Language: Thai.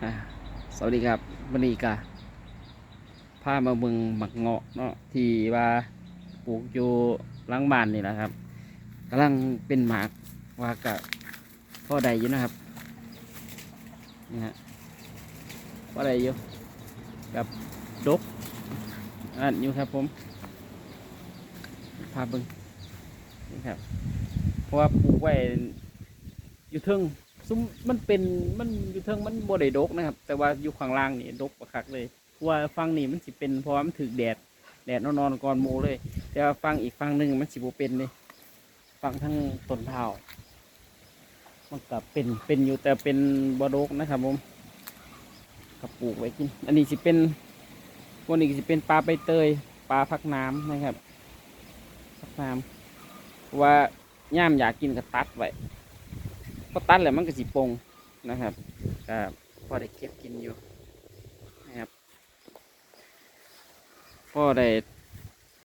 สวัสดีครับวันนี้กะพามาเมืองหมักเงาะเนาะที่ว่าปลูกอยู่หลังบ้านนี่แหละครับกำลังเป็นหมากว่ากะพ่อใดอยู่นะครับนี่ฮะพ่อใดอยู่กับดกอันอยู่ครับผมพาเบิงนี่ครับเพราะว่าปลูกไว้อยู่เทิง ซุ้มมันเป็นมันอยู่เทิงมันบ่ได้ดกนะครับ แต่ว่าอยู่ข้างล่างนี่ดกประคักเลยว่าฟังนี่มันสิเป็นเพราะมันถึกแดดแดดนอนๆก่อนหมูเลย แต่ว่าฟังอีกฟังหนึ่งมันสิบ่เป็นเลยฟังทั้งต้นเท้ามันก็เป็นเป็นอยู่แต่เป็นบ่ดกนะครับผมกับปลูกไว้กิน อันนี้สิเป็นวกนี้ก็สิเป็นปลาใบเตยปลาพักน้ำนะครับพักน้ำว่าย่ามอยากกินก็ตัดไว้ อตัดแล้วมันก็สิปงนะครับก็พอได้เก็บกินอยู่นะครับพอได้